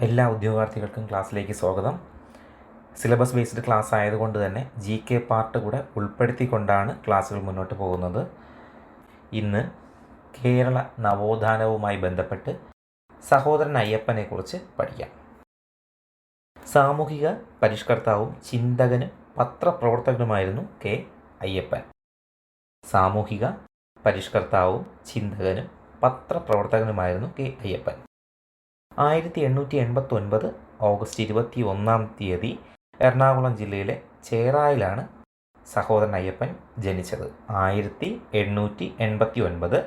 എല്ലാ ഉദ്യോഗാർത്ഥികൾക്കും ക്ലാസ്സിലേക്ക് സ്വാഗതം. സിലബസ് ബേസ്ഡ് ക്ലാസ് ആയതുകൊണ്ട് തന്നെ ജി കെ പാർട്ട് കൂടെ ഉൾപ്പെടുത്തിക്കൊണ്ടാണ് ക്ലാസ്സുകൾ മുന്നോട്ട് പോകുന്നത്. ഇന്ന് കേരള നവോത്ഥാനവുമായി ബന്ധപ്പെട്ട് സഹോദരൻ അയ്യപ്പനെക്കുറിച്ച് പഠിക്കാം. സാമൂഹിക പരിഷ്കർത്താവും ചിന്തകനും പത്രപ്രവർത്തകനുമായിരുന്നു കെ അയ്യപ്പൻ. സാമൂഹിക പരിഷ്കർത്താവും ചിന്തകനും പത്രപ്രവർത്തകനുമായിരുന്നു കെ അയ്യപ്പൻ. ആയിരത്തി എണ്ണൂറ്റി എൺപത്തി ഒൻപത് ഓഗസ്റ്റ് ഇരുപത്തി ഒന്നാം തീയതി എറണാകുളം ജില്ലയിലെ ചേറായിലാണ് സഹോദരൻ അയ്യപ്പൻ ജനിച്ചത്. ആയിരത്തി എണ്ണൂറ്റി എൺപത്തി ഒൻപത്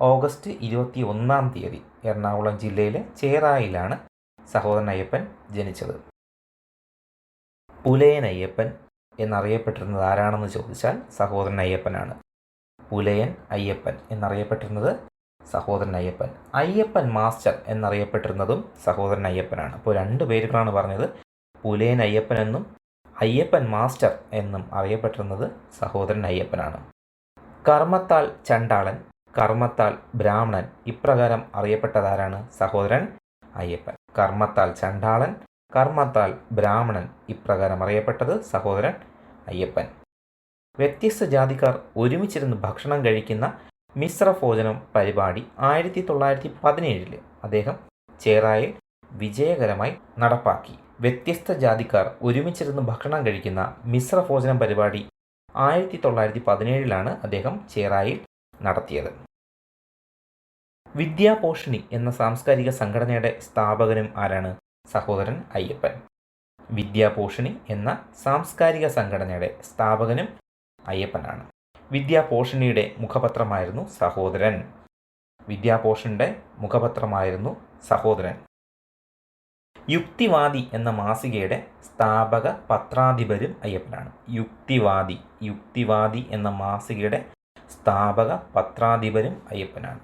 ഓഗസ്റ്റ് ഇരുപത്തി ഒന്നാം തീയതി എറണാകുളം ജില്ലയിലെ ചേറായിലാണ് സഹോദരൻ അയ്യപ്പൻ ജനിച്ചത്. പുലയൻ അയ്യപ്പൻ എന്നറിയപ്പെട്ടിരുന്നത് ആരാണെന്ന് ചോദിച്ചാൽ സഹോദരൻ അയ്യപ്പനാണ്. പുലയൻ അയ്യപ്പൻ എന്നറിയപ്പെട്ടിരുന്നത് സഹോദരൻ അയ്യപ്പൻ അയ്യപ്പൻ മാസ്റ്റർ എന്നറിയപ്പെട്ടിരുന്നതും സഹോദരൻ അയ്യപ്പനാണ് അപ്പോൾ രണ്ട് പേരുകളാണ് പറഞ്ഞത്. പുലയൻ അയ്യപ്പൻ എന്നും അയ്യപ്പൻ മാസ്റ്റർ എന്നും അറിയപ്പെട്ടിരുന്നത് സഹോദരൻ അയ്യപ്പനാണ് കർമ്മത്താൽ ചണ്ടാളൻ കർമ്മത്താൽ ബ്രാഹ്മണൻ ഇപ്രകാരം അറിയപ്പെട്ടതാരാണ് സഹോദരൻ അയ്യപ്പൻ. കർമ്മത്താൽ ചണ്ടാളൻ കർമ്മത്താൽ ബ്രാഹ്മണൻ ഇപ്രകാരം അറിയപ്പെട്ടത് സഹോദരൻ അയ്യപ്പൻ. വ്യത്യസ്ത ജാതിക്കാർ ഒരുമിച്ചിരുന്ന് ഭക്ഷണം കഴിക്കുന്ന മിശ്രഭോജനം പരിപാടി ആയിരത്തി തൊള്ളായിരത്തി പതിനേഴിൽ അദ്ദേഹം ചേറായിൽ വിജയകരമായി നടപ്പാക്കി. വ്യത്യസ്ത ജാതിക്കാർ ഒരുമിച്ചിരുന്ന് ഭക്ഷണം കഴിക്കുന്ന മിശ്രഭോജനം പരിപാടി ആയിരത്തി തൊള്ളായിരത്തി പതിനേഴിലാണ് അദ്ദേഹം ചേറായിൽ നടത്തിയത്. വിദ്യാപോഷണി എന്ന സാംസ്കാരിക സംഘടനയുടെ സ്ഥാപകനും ആരാണ്? സഹോദരൻ അയ്യപ്പൻ. വിദ്യാപോഷിണി എന്ന സാംസ്കാരിക സംഘടനയുടെ സ്ഥാപകനും അയ്യപ്പനാണ്. വിദ്യാപോഷിണിയുടെ മുഖപത്രമായിരുന്നു സഹോദരൻ. വിദ്യാഭോഷണിയുടെ മുഖപത്രമായിരുന്നു സഹോദരൻ. യുക്തിവാദി എന്ന മാസികയുടെ സ്ഥാപക പത്രാധിപരും അയ്യപ്പനാണ്. യുക്തിവാദി യുക്തിവാദി എന്ന മാസികയുടെ സ്ഥാപക പത്രാധിപരും അയ്യപ്പനാണ്.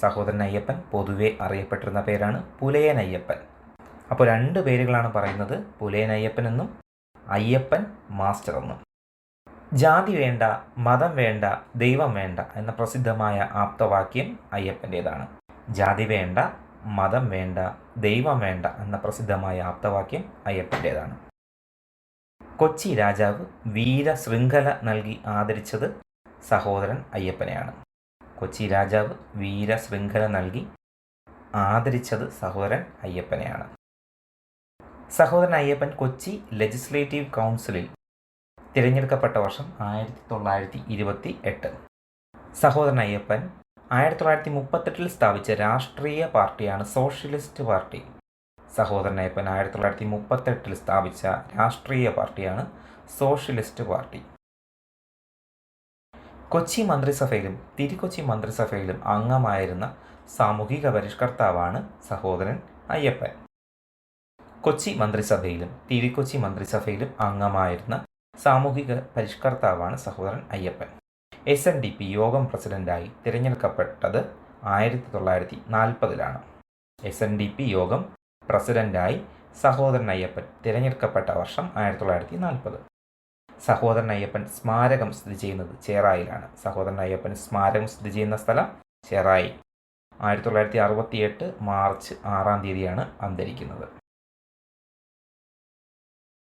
സഹോദരൻ അയ്യപ്പൻ പൊതുവെ അറിയപ്പെട്ടിരുന്ന പേരാണ് പുലയൻ അയ്യപ്പൻ. അപ്പോൾ രണ്ട് പേരുകളാണ് പറയുന്നത് പുലയൻ അയ്യപ്പൻ എന്നും അയ്യപ്പൻ മാസ്റ്റർ എന്നും. ജാതി വേണ്ട മതം വേണ്ട ദൈവം വേണ്ട എന്ന പ്രസിദ്ധമായ ആപ്തവാക്യം അയ്യപ്പന്റേതാണ്. ജാതി വേണ്ട മതം വേണ്ട ദൈവം വേണ്ട എന്ന പ്രസിദ്ധമായ ആപ്തവാക്യം അയ്യപ്പന്റേതാണ്. കൊച്ചി രാജാവ് വീരശൃംഖല നൽകി ആദരിച്ചത് സഹോദരൻ അയ്യപ്പനെയാണ്. കൊച്ചി രാജാവ് വീരശൃംഖല നൽകി ആദരിച്ചത് സഹോദരൻ അയ്യപ്പനെയാണ്. സഹോദരൻ അയ്യപ്പൻ കൊച്ചി ലെജിസ്ലേറ്റീവ് കൗൺസിലിൽ തിരഞ്ഞെടുക്കപ്പെട്ട വർഷം ആയിരത്തി തൊള്ളായിരത്തി ഇരുപത്തി എട്ട് സഹോദരൻ അയ്യപ്പൻ ആയിരത്തി തൊള്ളായിരത്തി മുപ്പത്തെട്ടിൽ സ്ഥാപിച്ച രാഷ്ട്രീയ പാർട്ടിയാണ് സോഷ്യലിസ്റ്റ് പാർട്ടി. സഹോദരൻ അയ്യപ്പൻ ആയിരത്തി തൊള്ളായിരത്തി മുപ്പത്തെട്ടിൽ സ്ഥാപിച്ച രാഷ്ട്രീയ പാർട്ടിയാണ് സോഷ്യലിസ്റ്റ് പാർട്ടി. കൊച്ചി മന്ത്രിസഭയിലും തിരുക്കൊച്ചി മന്ത്രിസഭയിലും അംഗമായിരുന്ന സാമൂഹിക പരിഷ്കർത്താവാണ് സഹോദരൻ അയ്യപ്പൻ. കൊച്ചി മന്ത്രിസഭയിലും തിരുക്കൊച്ചി മന്ത്രിസഭയിലും അംഗമായിരുന്ന സാമൂഹിക പരിഷ്കർത്താവാണ് Sahodaran Ayyappan. S N D P യോഗം പ്രസിഡന്റായി തിരഞ്ഞെടുക്കപ്പെട്ടത് ആയിരത്തി തൊള്ളായിരത്തി നാൽപ്പതിലാണ് എസ് എൻ ഡി പി യോഗം പ്രസിഡന്റായി സഹോദരൻ അയ്യപ്പൻ തിരഞ്ഞെടുക്കപ്പെട്ട വർഷം ആയിരത്തി തൊള്ളായിരത്തി നാൽപ്പത് സഹോദരൻ അയ്യപ്പൻ സ്മാരകം സ്ഥിതി ചെയ്യുന്നത് ചേറായിലാണ്. സഹോദരൻ അയ്യപ്പൻ സ്മാരകം സ്ഥിതി ചെയ്യുന്ന സ്ഥലം ചേറായി. ആയിരത്തി തൊള്ളായിരത്തി അറുപത്തി എട്ട് മാർച്ച് ആറാം തീയതിയാണ് അന്തരിക്കുന്നത്.